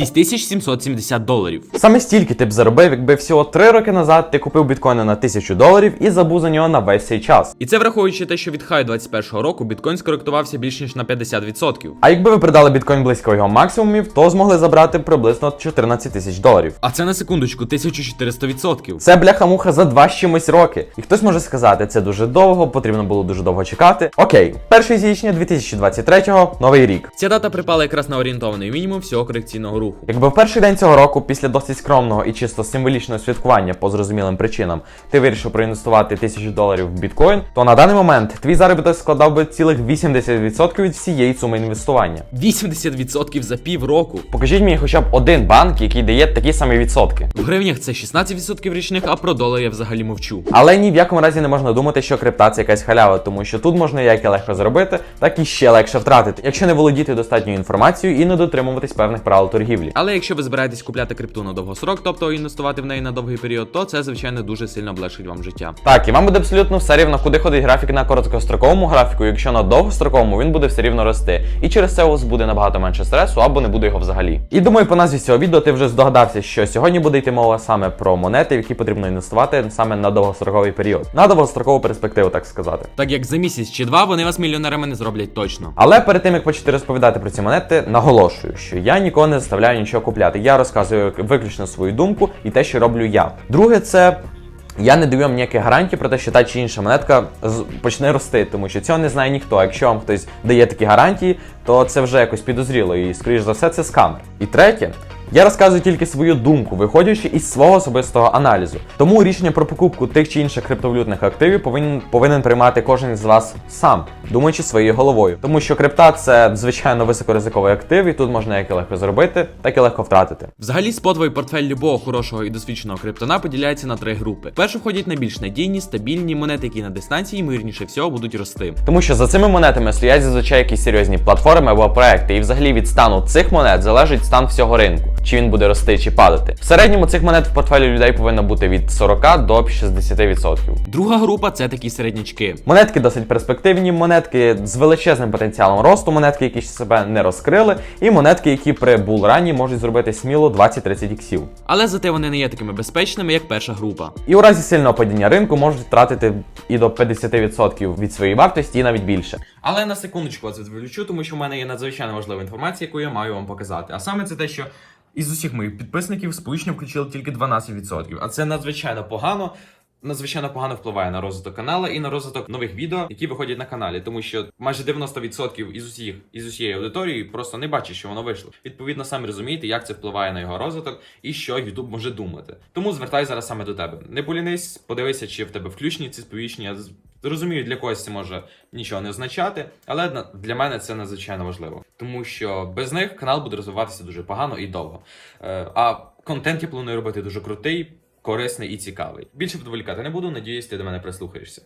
6770 доларів. Саме стільки ти б заробив, якби всього 3 роки назад ти купив біткоїни на 1000 доларів і забув за нього на весь цей час. І це враховуючи те, що від хай 21-го року біткоін скоректувався більш ніж на 50%. А якби ви продали біткоін близько його максимумів, то змогли забрати приблизно 14 тисяч доларів. А це на секундочку 1400%. Це бляха-муха за два з чимось роки. І хтось може сказати, це дуже довго, потрібно було дуже довго чекати. Окей, 1 січня 2023-го, новий рік. Ця дата припала якраз на орієнтований мінімум всього корекційного руху. Якби в перший день цього року, після досить скромного і чисто символічного святкування по зрозумілим причинам, ти вирішив проінвестувати тисячу доларів в біткоін, то на даний момент твій заробіток складав би цілих 80% від всієї суми інвестування. 80% за півроку. Покажіть мені хоча б один банк, який дає такі самі відсотки. В гривнях це 16% річних, а про долар я взагалі мовчу. Але ні в якому разі не можна думати, що крипта це якась халява, тому що тут можна як і легко заробити, так і ще легше втратити, якщо не володіти достатньою інформацією і не дотримуватись певних правил торгівлі. Але якщо ви збираєтесь купляти крипту на довгосрок, тобто інвестувати в неї на довгий період, то це звичайно дуже сильно облегшить вам життя. Так, і вам буде абсолютно все рівно, куди ходить графік на короткостроковому графіку, якщо на довгостроковому він буде все рівно рости. І через це у вас буде набагато менше стресу або не буде його взагалі. І думаю, по назві цього відео ти вже здогадався, що сьогодні буде йти мова саме про монети, в які потрібно інвестувати саме на довгостроковий період, на довгострокову перспективу, так сказати. Так як за місяць чи два вони вас мільйонерами не зроблять точно. Але перед тим як почати розповідати про ці монети, наголошую, що я нікого не заставляю нічого купляти. Я розказую виключно свою думку і те, що роблю я. Друге, це. Я не даю вам ніяких гарантій про те, що та чи інша монетка почне рости, тому що цього не знає ніхто. Якщо вам хтось дає такі гарантії, то це вже якось підозріло, і скоріш за все це скамер. І третє, я розказую тільки свою думку, виходячи із свого особистого аналізу. Тому рішення про покупку тих чи інших криптовалютних активів повинен повинен приймати кожен з вас сам, думаючи своєю головою. Тому що крипта це звичайно високоризиковий актив, і тут можна як і легко зробити, так і легко втратити. Взагалі, спотовий портфель любого хорошого і досвідченого криптона поділяється на три групи. Першу входять найбільш надійні, стабільні монети, які на дистанції ймовірніше всього будуть рости. Тому що за цими монетами стоять зазвичай якісь серйозні платформи або проекти, і взагалі від стану цих монет залежить стан всього ринку, чи він буде рости чи падати. В середньому цих монет в портфелі людей повинно бути від 40 до 60%. Друга група це такі середнячки. Монетки досить перспективні, монетки з величезним потенціалом росту, монетки, які ще себе не розкрили, і монетки, які при булрані можуть зробити сміло 20-30 іксів. Але зате вони не є такими безпечними, як перша група. І у разі сильного падіння ринку можуть втратити і до 50% від своєї вартості, і навіть більше. Але на секундочку вас відволічу, тому що в мене є надзвичайно важлива інформація, яку я маю вам показати. А саме це те, що із усіх моїх підписників сполучення включили тільки 12%. А це надзвичайно погано. Надзвичайно погано впливає на розвиток каналу і на розвиток нових відео, які виходять на каналі, тому що майже 90% із усіх із усієї аудиторії просто не бачить, що воно вийшло. Відповідно, самі розумієте, як це впливає на його розвиток і що YouTube може думати. Тому звертай зараз саме до тебе. Не полінись, подивися, чи в тебе включені ці сповіщення. Розумію, для когось це може нічого не означати, але для мене це надзвичайно важливо, тому що без них канал буде розвиватися дуже погано і довго. Е, А контент я планую робити дуже крутий, корисний і цікавий. Більше відволікати не буду, надіюсь, ти до мене прислухаєшся.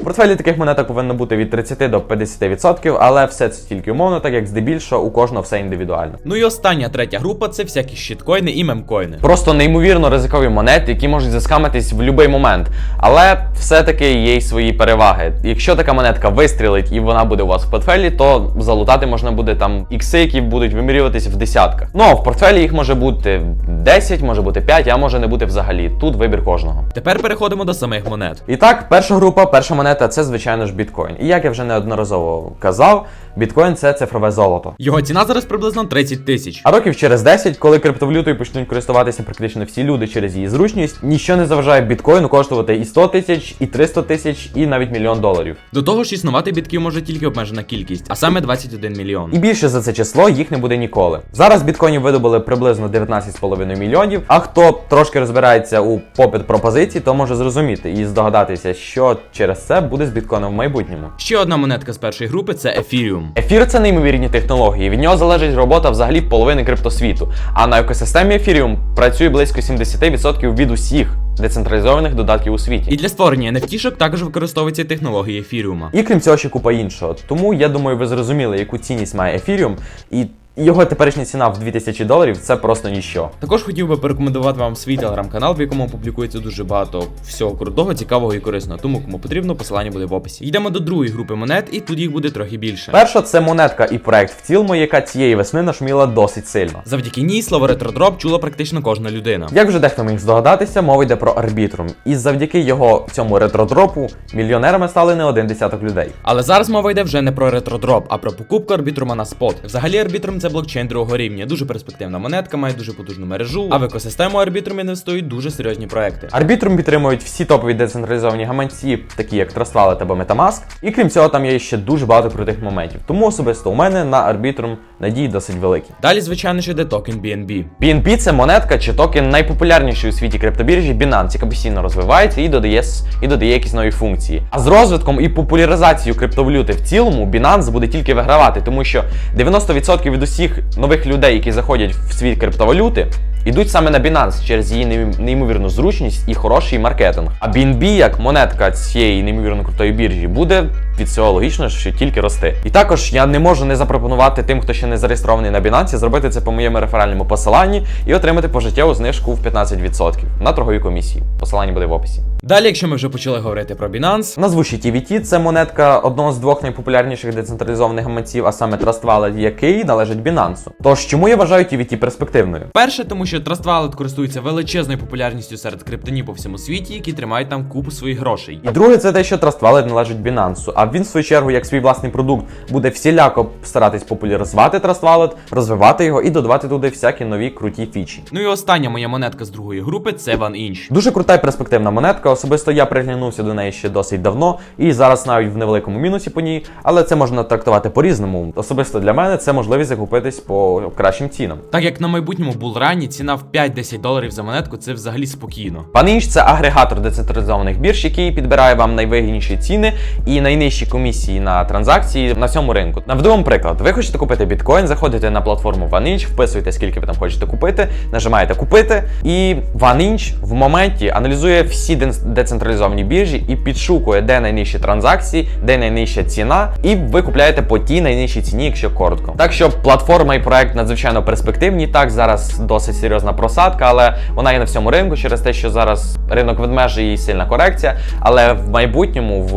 У портфелі таких монеток повинно бути від 30 до 50%, але все це тільки умовно, так як здебільшого у кожного все індивідуально. Ну і остання третя група це всякі щиткоїни і мемкоїни. Просто неймовірно ризикові монети, які можуть заскамитись в будь-який момент. Але все-таки є й свої переваги. Якщо така монетка вистрілить і вона буде у вас в портфелі, то залутати можна буде там ікси, які будуть вимірюватись в десятках. Ну а в портфелі їх може бути 10, може бути 5, а може не бути взагалі. Тут вибір кожного. Тепер переходимо до самих монет. І так, перша група, перша монета це звичайно ж біткоін. І як я вже неодноразово казав, біткоін це цифрове золото. Його ціна зараз приблизно 30 тисяч. А років через 10, коли криптовалютою почнуть користуватися практично всі люди через її зручність, ніщо не заважає біткоїну коштувати і 100 тисяч, і 300 тисяч, і навіть мільйон доларів. До того ж, існувати бітків може тільки обмежена кількість, а саме 21 мільйон. І більше за це число їх не буде ніколи. Зараз біткоїнів видобули приблизно 19,5 мільйонів. А хто трошки розбирається у попит пропозиції, то може зрозуміти і здогадатися, що через це буде з біткоїном в майбутньому. Ще одна монетка з першої групи це Ефіріум. Ефір це неймовірні технології. Від нього залежить робота взагалі половини криптосвіту. А на екосистемі Ethereum працює близько 70% від усіх децентралізованих додатків у світі. І для створення NFT-шок також використовується технологія Ефіріума. І крім цього, ще купа іншого. Тому я думаю, ви зрозуміли, яку цінність має ефіріум, і його теперішня ціна в 2000 доларів це просто ніщо. Також хотів би порекомендувати вам свій телеграм-канал, в якому публікується дуже багато всього крутого, цікавого і корисного. Тому кому потрібно, посилання буде в описі. Йдемо до другої групи монет, і тут їх буде трохи більше. Перша це монетка і проект в цілому, яка цієї весни нашуміла досить сильно. Завдяки ній слово ретродроп чула практично кожна людина. Як вже дехто міг здогадатися, мова йде про арбітрум. І завдяки його цьому ретродропу мільйонерами стали не один десяток людей. Але зараз мова йде вже не про ретродроп, а про покупку арбітрума на спот. Взагалі арбітрум це блокчейн другого рівня, дуже перспективна монетка, має дуже потужну мережу. А в екосистему арбітрум інвестують дуже серйозні проекти. Арбітрум підтримують всі топові децентралізовані гаманці, такі як Trust Wallet або Metamask. І крім цього, там є ще дуже багато крутих моментів. Тому особисто у мене на арбітрум надії досить великі. Далі, звичайно, ж йде токен BNB. BNB – це монетка чи токен найпопулярнішої у світі криптобіржі Binance, яка постійно розвивається і додає і додає якісь нові функції. А з розвитком і популяризацією криптовалюти в цілому Binance буде тільки вигравати, тому що 90% від усіх нових людей, які заходять в світ криптовалюти, ідуть саме на Binance через її неймовірну зручність і хороший маркетинг. А BNB, як монетка цієї неймовірно крутої біржі, буде від цього логічно, що тільки рости. І також я не можу не запропонувати тим, хто ще не зареєстрований на Binance, зробити це по моєму реферальному посиланні і отримати пожиттєву знижку в 15% на торговій комісії. Посилання буде в описі. Далі, якщо ми вже почали говорити про Binance, Назву ще TVT – це монетка одного з двох найпопулярніших децентралізованих гаманців, а саме Trust Wallet, який належить Binance. Тож чому я вважаю TVT перспективною? перше, тому що Trust Wallet користується величезною популярністю серед криптонів по всьому світі, які тримають там купу своїх грошей. І друге, це те, що Trust Wallet належить Binance, а він, в свою чергу, як свій власний продукт, буде всіляко старатись популяризувати Trust Wallet, розвивати його і додавати туди всякі нові круті фічі. Ну і остання моя монетка з другої групи це OneInch. Дуже крута і перспективна монетка. Особисто я приглянувся до неї ще досить давно, і зараз навіть в невеликому мінусі по ній, але це можна трактувати по-різному. Особисто для мене це можливість закупитись по кращим цінам. Так як на майбутньому булрані ціна в 5-10 доларів за монетку, це взагалі спокійно. Paninch – це агрегатор децентралізованих бірж, який підбирає вам найвигідніші ціни і найнижчі комісії на транзакції на всьому ринку. Наведемо приклад: ви хочете купити біткоін, заходите на платформу OneInch, вписуєте, скільки ви там хочете купити, нажимаєте купити, і OneInch в моменті аналізує всі ден- децентралізовані біржі і підшукує, де найнижчі транзакції, де найнижча ціна, і ви купляєте по тій найнижчій ціні, якщо коротко. Так що платформа і проект надзвичайно перспективні. Так, зараз досить серйозна просадка, але вона є на всьому ринку через те, що зараз ринок ведмежий і сильна корекція. Але в майбутньому в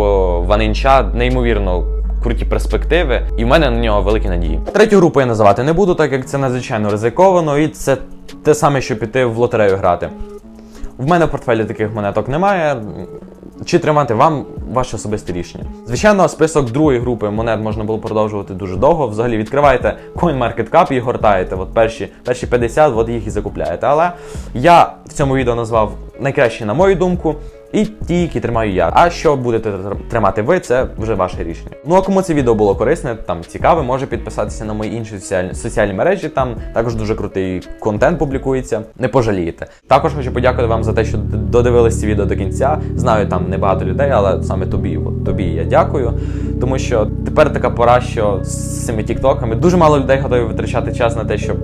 Ванинча неймовірно. Круті перспективи, і в мене на нього великі надії. Третю групу я називати не буду, так як це надзвичайно ризиковано, і це те саме, що піти в лотерею грати. В мене в портфелі таких монеток немає. Чи тримати вам ваше особисте рішення? Звичайно, список другої групи монет можна було продовжувати дуже довго. Взагалі відкриваєте CoinMarketCap і гортаєте. От перші, перші 50, от їх і закупляєте. Але я в цьому відео назвав найкращі, на мою думку, і ті, які тримаю я. А що будете тримати ви, це вже ваше рішення. Ну а кому це відео було корисне, там цікаве, може підписатися на мої інші соціальні, соціальні мережі. Там також дуже крутий контент публікується. Не пожалієте. Також хочу подякувати вам за те, що додивились це відео до кінця. Знаю, там небагато людей, але саме тобі, от тобі я дякую. Тому що тепер така пора, що з цими тіктоками дуже мало людей готові витрачати час на те, щоб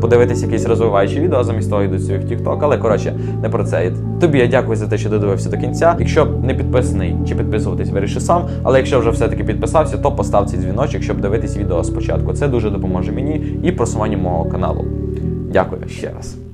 подивитись якісь розвиваючі відео, замість того йдуть собі в TikTok, але коротше, не про це. Тобі я дякую за те, що додивився до кінця. Якщо не підписаний чи підписуватись, виріши сам. Але якщо вже все-таки підписався, то постав цей дзвіночок, щоб дивитись відео спочатку. Це дуже допоможе мені і просуванню мого каналу. Дякую ще раз.